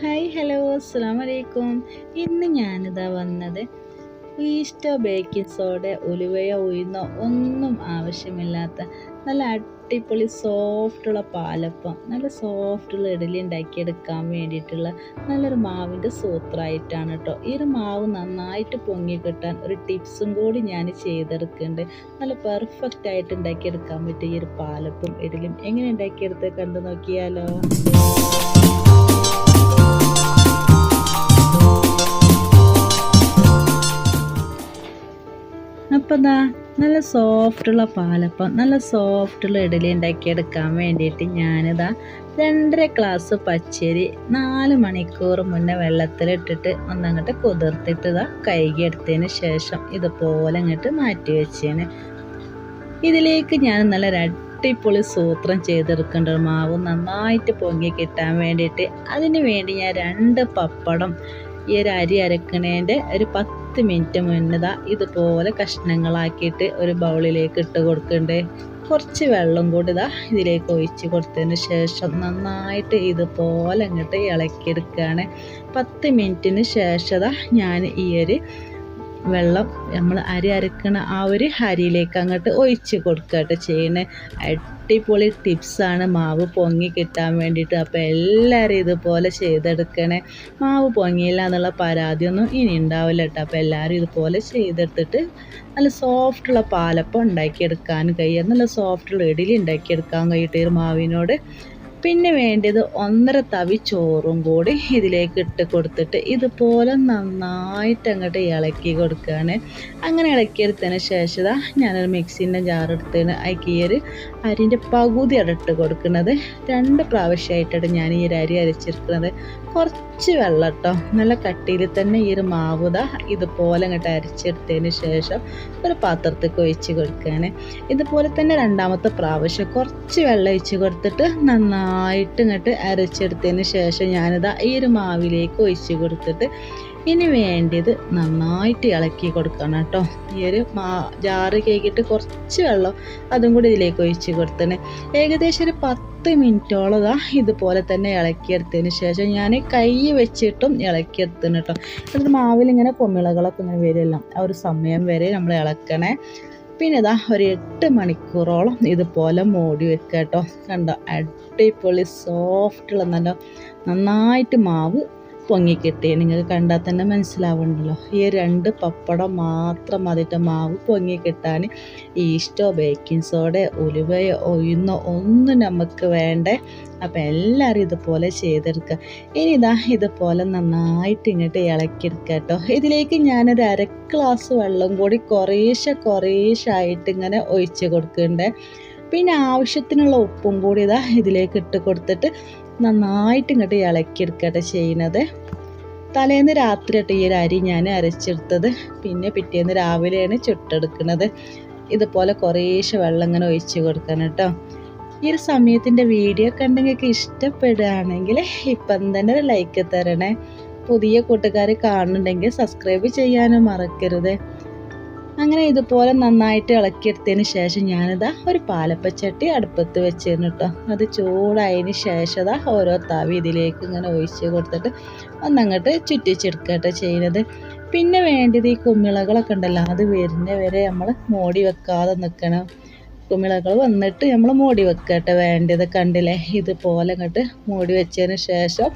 Hi hello അസ്സാം വലൈക്കും ഇന്ന് ഞാനിതാ വന്നത് ഈസ്റ്റോ ബേക്കിംഗ് സോഡ ഉലുവയോ ഉഴുന്നോ ഒന്നും ആവശ്യമില്ലാത്ത നല്ല അടിപൊളി സോഫ്റ്റുള്ള പാലപ്പം നല്ല സോഫ്റ്റുള്ള ഇഡലി ഉണ്ടാക്കിയെടുക്കാൻ വേണ്ടിയിട്ടുള്ള നല്ലൊരു മാവിന്റെ സൂത്രമായിട്ടാണ് കേട്ടോ. ഈ ഒരു മാവ് നന്നായിട്ട് പൊങ്ങി കിട്ടാൻ ഒരു ടിപ്സും കൂടി ഞാൻ ചെയ്തെടുക്കുന്നുണ്ട്. നല്ല പെർഫെക്റ്റ് ആയിട്ട് ഉണ്ടാക്കിയെടുക്കാൻ പറ്റിയ ഈ ഒരു പാലപ്പം ഇഡലിയും എങ്ങനെ ഉണ്ടാക്കിയെടുത്ത് കണ്ടു നോക്കിയാലോ? അപ്പം എന്താ നല്ല സോഫ്റ്റുള്ള പാലപ്പം നല്ല സോഫ്റ്റുള്ള ഇഡലി ഉണ്ടാക്കിയെടുക്കാൻ വേണ്ടിയിട്ട് ഞാനിതാ രണ്ടര ഗ്ലാസ് പച്ചരി നാല് മണിക്കൂർ മുന്നേ വെള്ളത്തിലിട്ടിട്ട് ഒന്നങ്ങോട്ട് കുതിർത്തിട്ട് ഇതാ കഴുകിയെടുത്തതിന് ശേഷം ഇതുപോലെ അങ്ങോട്ട് മാറ്റി വെച്ചേന്. ഇതിലേക്ക് ഞാൻ നല്ല അടിപൊളി സൂത്രം ചെയ്തെടുക്കേണ്ട മാവ് നന്നായിട്ട് പൊങ്ങി കിട്ടാൻ വേണ്ടിയിട്ട് അതിന് വേണ്ടി ഞാൻ രണ്ട് പപ്പടം ഈ ഒരു അരി അരക്കണേന്റെ ഒരു പത്ത് മിനിറ്റ് മുന്നതാ ഇതുപോലെ കഷ്ണങ്ങളാക്കിയിട്ട് ഒരു ബൗളിലേക്ക് ഇട്ട് കൊടുക്കണ്ടേ. കുറച്ച് വെള്ളം കൂടി ഇതാ ഇതിലേക്ക് ഒഴിച്ച് കൊടുത്തതിന് ശേഷം നന്നായിട്ട് ഇതുപോലെ അങ്ങോട്ട് ഇളക്കിയെടുക്കുകയാണ്. പത്ത് മിനിറ്റിന് ശേഷം ഞാൻ ഈ ഒരു വെള്ളം നമ്മൾ അരി അരക്കണ ആ ഒരു അരിയിലേക്ക് അങ്ങോട്ട് ഒഴിച്ച് കൊടുക്കട്ടെ ചെയ്യണേ. അടിപൊളി ടിപ്സാണ്. മാവ് പൊങ്ങി കിട്ടാൻ വേണ്ടിയിട്ട് അപ്പോൾ എല്ലാവരും ഇതുപോലെ ചെയ്തെടുക്കണേ. മാവ് പൊങ്ങിയില്ല എന്നുള്ള പരാതിയൊന്നും ഇനി ഉണ്ടാവില്ല കേട്ടോ. അപ്പോൾ എല്ലാവരും ഇതുപോലെ ചെയ്തെടുത്തിട്ട് നല്ല സോഫ്റ്റുള്ള പാലപ്പം ഉണ്ടാക്കിയെടുക്കാൻ കഴിയുക നല്ല സോഫ്റ്റുള്ള ഇഡലി ഉണ്ടാക്കിയെടുക്കാൻ കഴിയട്ടെ മാവിനോട്. പിന്നെ വേണ്ടത് ഒന്നര തവി ചോറും കൂടി ഇതിലേക്ക് ഇട്ട് കൊടുത്തിട്ട് ഇതുപോലെ നന്നായിട്ട് അങ്ങോട്ട് ഇളക്കി കൊടുക്കുകയാണ് അങ്ങനെ ഇളക്കിയെടുത്തതിന് ശേഷം ഞാനൊരു മിക്സിന്റെ ജാർ എടുത്തതിന് അതിക്ക് ഈ ഒരു അരിന്റെ പകുതി ഇട്ട് കൊടുക്കുന്നത്. രണ്ട് പ്രാവശ്യമായിട്ടാണ് ഞാൻ ഈ ഒരു അരി അരച്ചെടുക്കുന്നത് കുറച്ച് വെള്ളം കേട്ടോ നല്ല കട്ടിയിൽ തന്നെ ഈ ഒരു മാവുത ഇതുപോലെ അങ്ങോട്ട് അരച്ചെടുത്തതിന് ശേഷം ഒരു പാത്രത്തേക്ക് ഒഴിച്ച് കൊടുക്കാൻ ഇതുപോലെ തന്നെ രണ്ടാമത്തെ പ്രാവശ്യം കുറച്ച് വെള്ളം ഒഴിച്ച് കൊടുത്തിട്ട് നന്നായിട്ട് ഇങ്ങോട്ട് അരച്ചെടുത്തതിന് ശേഷം ഞാനിതാ ഈ ഒരു മാവിലേക്ക് ഒഴിച്ച് കൊടുത്തിട്ട് ഇനി വേണ്ടത് നന്നായിട്ട് ഇളക്കി കൊടുക്കണം കേട്ടോ. ഈ ഒരു മാ ജാറ് കേക്കിയിട്ട് കുറച്ച് വെള്ളം അതും കൂടി ഇതിലേക്ക് ഒഴിച്ച് കൊടുത്തണേ ഏകദേശം ഒരു പത്ത് മിനിറ്റോളം ഇതാ ഇതുപോലെ തന്നെ ഇളക്കിയെടുത്തതിന് ശേഷം ഞാൻ കൈ വെച്ചിട്ടും ഇളക്കിയെടുത്തേന് കേട്ടോ. എന്നിട്ട് മാവിൽ ഇങ്ങനെ കൊമ്മിളകളൊക്കെ ഇങ്ങനെ വരില്ല ആ ഒരു സമയം വരെ നമ്മൾ ഇളക്കണേ. പിന്നെ ഇതാ ഒരു എട്ട് മണിക്കൂറോളം ഇതുപോലെ മൂടി വെക്കുക കേട്ടോ കണ്ടോ? അടിപൊളി സോഫ്റ്റുള്ള നല്ല നന്നായിട്ട് മാവ് പൊങ്ങിക്കിട്ടി. നിങ്ങൾക്ക് കണ്ടാൽ തന്നെ മനസ്സിലാവുന്നുണ്ടല്ലോ ഈ രണ്ട് പപ്പടം മാത്രം മതിട്ട് മാവ് പൊങ്ങി കിട്ടാൻ ഈസ്റ്റോ ബേക്കിംഗ് സോഡ ഉലുവയോ ഒയുന്നോ ഒന്നും നമുക്ക് വേണ്ടേ. അപ്പോൾ എല്ലാവരും ഇതുപോലെ ചെയ്തെടുക്കുക. ഇനി ഇതാ ഇതുപോലെ നന്നായിട്ട് ഇങ്ങോട്ട് ഇളക്കിയെടുക്കുക കേട്ടോ. ഇതിലേക്ക് ഞാനൊരു അര ഗ്ലാസ് വെള്ളം കൂടി കുറേശ്ശെ കുറേശ്ശായിട്ട് ഇങ്ങനെ ഒഴിച്ച് കൊടുക്കുന്നുണ്ട്. പിന്നെ ആവശ്യത്തിനുള്ള ഉപ്പും കൂടി ഇതാ ഇതിലേക്ക് ഇട്ട് കൊടുത്തിട്ട് നന്നായിട്ട് ഇങ്ങോട്ട് ഇളക്കിയെടുക്കട്ടെ ചെയ്യുന്നത്. തലേന്ന് രാത്രി ഈ ഒരു അരി ഞാൻ അരച്ചെടുത്തത്. പിന്നെ പിറ്റേന്ന് രാവിലെയാണ് ചുട്ടെടുക്കുന്നത്. ഇതുപോലെ കുറേശ്ശെ വെള്ളം ഇങ്ങനെ ഒഴിച്ച് കൊടുക്കണം കേട്ടോ. ഈ ഒരു സമയത്തിന്റെ വീഡിയോ കണ്ടെങ്കിൽ ഇഷ്ടപ്പെടുകയാണെങ്കിൽ ഇപ്പം തന്നെ ഒരു ലൈക്ക് തരണേ. പുതിയ കൂട്ടുകാർ കാണുന്നുണ്ടെങ്കിൽ സബ്സ്ക്രൈബ് ചെയ്യാനും മറക്കരുത്. അങ്ങനെ ഇതുപോലെ നന്നായിട്ട് ഇളക്കിയെടുത്തതിന് ശേഷം ഞാനിതാ ഒരു പാലപ്പച്ചട്ടി അടുപ്പത്ത് വെച്ചിരുന്നു കേട്ടോ അത് ചൂടായതിന് ശേഷം ഓരോ തവി ഇതിലേക്ക് ഇങ്ങനെ ഒഴിച്ച് കൊടുത്തിട്ട് ഒന്നങ്ങോട്ട് ചുറ്റിച്ചെടുക്കട്ടെ ചെയ്യുന്നത്. പിന്നെ വേണ്ടത് ഈ കുമ്മിളകളൊക്കെ ഉണ്ടല്ലോ അത് വരുന്ന വരെ നമ്മൾ മോടി വെക്കാതെ നിൽക്കണം കുമ്മിളകൾ വന്നിട്ട് നമ്മൾ മോടി വെക്കട്ടെ വേണ്ടത് കണ്ടില്ലേ? ഇതുപോലെ അങ്ങോട്ട് മോടി വെച്ചതിന് ശേഷം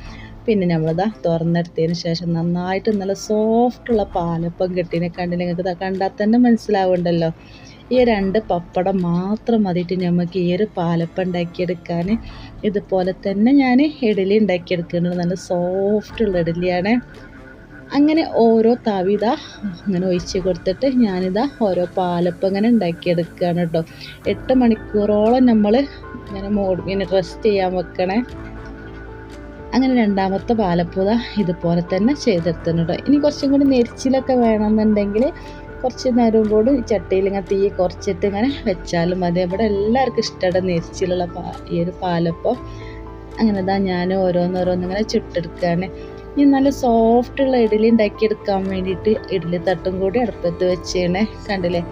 പിന്നെ നമ്മളിതാ തുറന്നെടുത്തതിന് ശേഷം നന്നായിട്ട് നല്ല സോഫ്റ്റുള്ള പാലപ്പം കിട്ടിനെ കണ്ട് നിങ്ങൾക്ക് കണ്ടാൽ തന്നെ മനസ്സിലാവുണ്ടല്ലോ. ഈ രണ്ട് പപ്പടം മാത്രം മതിയിട്ട് നമുക്ക് ഈ ഒരു പാലപ്പം ഉണ്ടാക്കിയെടുക്കാൻ ഇതുപോലെ തന്നെ ഞാൻ ഇഡലി ഉണ്ടാക്കിയെടുക്കുന്നത് നല്ല സോഫ്റ്റുള്ള ഇഡലിയാണ്. അങ്ങനെ ഓരോ തവിത അങ്ങനെ ഒഴിച്ച് കൊടുത്തിട്ട് ഞാനിതാ ഓരോ പാലപ്പം ഇങ്ങനെ ഉണ്ടാക്കിയെടുക്കുകയാണ് കേട്ടോ. എട്ട് മണിക്കൂറോളം നമ്മൾ ഇങ്ങനെ മോഡ് ഇങ്ങനെ റെസ്റ്റ് ചെയ്യാൻ വെക്കണേ. അങ്ങനെ രണ്ടാമത്തെ പാലപ്പൂത ഇതുപോലെ തന്നെ ചെയ്തെടുത്തിട്ടുണ്ട്. ഇനി കുറച്ചും കൂടി നെരിച്ചിലൊക്കെ വേണമെന്നുണ്ടെങ്കിൽ കുറച്ച് നേരം കൂടി ചട്ടിയിൽ ഇങ്ങനെ തീ കുറച്ചിട്ട് ഇങ്ങനെ വെച്ചാലും മതി. ഇവിടെ എല്ലാവർക്കും ഇഷ്ടമുള്ള നെരിച്ചിലുള്ള പാ ഈ ഒരു പാലപ്പം. അങ്ങനെ ഇതാ ഞാൻ ഓരോന്നോരോന്നിങ്ങനെ ചുട്ടെടുക്കുകയാണ് ഇനി നല്ല സോഫ്റ്റുള്ള ഇഡലി ഉണ്ടാക്കിയെടുക്കാൻ വേണ്ടിയിട്ട് ഇഡലി തട്ടും കൂടി അടുപ്പത്ത് വെച്ചേണേ. കണ്ടില്ലേ?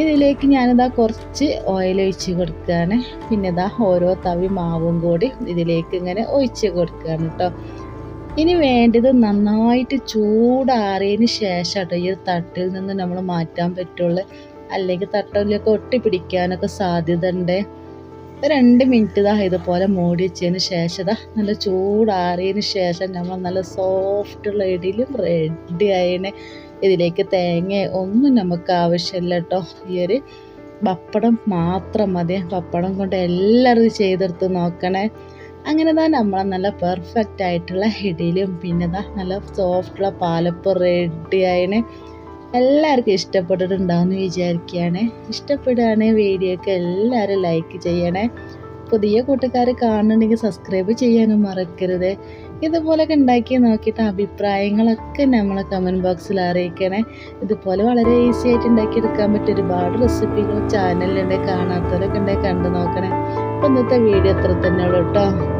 ഇതിലേക്ക് ഞാനിതാ കുറച്ച് ഓയിൽ ഒഴിച്ച് കൊടുക്കുകയാണ്. പിന്നെ ഇതാ ഓരോ തവി മാവും കൂടി ഇതിലേക്ക് ഇങ്ങനെ ഒഴിച്ച് കൊടുക്കുകയാണ് കേട്ടോ ഇനി വേണ്ടത് നന്നായിട്ട് ചൂടാറിയതിന് ശേഷം കേട്ടോ ഈ തട്ടിൽ നിന്ന് നമ്മൾ മാറ്റാൻ പറ്റുള്ളൂ. അല്ലെങ്കിൽ തട്ടിലൊക്കെ ഒട്ടിപ്പിടിക്കാനൊക്കെ സാധ്യത ഉണ്ട് രണ്ട് മിനിറ്റ് ഇതാ ഇതുപോലെ മൂടി വെച്ചതിന് ശേഷം ഇതാ നല്ല ചൂടാറിയതിന് ശേഷം നമ്മൾ നല്ല സോഫ്റ്റുള്ള ഇടയിലും റെഡി ആയതിന് ഇതിലേക്ക് തേങ്ങ ഒന്നും നമുക്ക് ആവശ്യമില്ല കേട്ടോ ഈ ഒരു പപ്പടം മാത്രം മതി. പപ്പടം കൊണ്ട് എല്ലാവരും ഇത് ചെയ്തെടുത്ത് നോക്കണേ. അങ്ങനെ തന്നെ നമ്മളെ നല്ല പെർഫെക്റ്റ് ആയിട്ടുള്ള ഇഡലിയും പിന്നെ ദാ നല്ല സോഫ്റ്റുള്ള പാലപ്പ് റെഡി ആയതിന് എല്ലാവർക്കും ഇഷ്ടപ്പെട്ടിട്ടുണ്ടാവുമെന്ന് വിചാരിക്കുകയാണ്. ഇഷ്ടപ്പെടുകയാണെങ്കിൽ വീഡിയോക്ക് എല്ലാവരും ലൈക്ക് ചെയ്യണേ. പുതിയ കൂട്ടുകാർ കാണുന്നുണ്ടെങ്കിൽ സബ്സ്ക്രൈബ് ചെയ്യാനും മറക്കരുത്. ഇതുപോലൊക്കെ ഉണ്ടാക്കി നോക്കിയിട്ട് അഭിപ്രായങ്ങളൊക്കെ നമ്മളെ കമന്റ് ബോക്സിൽ അറിയിക്കണേ. ഇതുപോലെ വളരെ ഈസി ആയിട്ട് ഉണ്ടാക്കിയെടുക്കാൻ പറ്റിയ ഒരുപാട് റെസിപ്പികൾ ചാനലിലുണ്ട് കാണാത്തവരൊക്കെ ഉണ്ടെങ്കിൽ കണ്ടു നോക്കണേ. അപ്പോൾ ഇന്നത്തെ വീഡിയോ അത്ര തന്നെ ഉള്ളൂ കേട്ടോ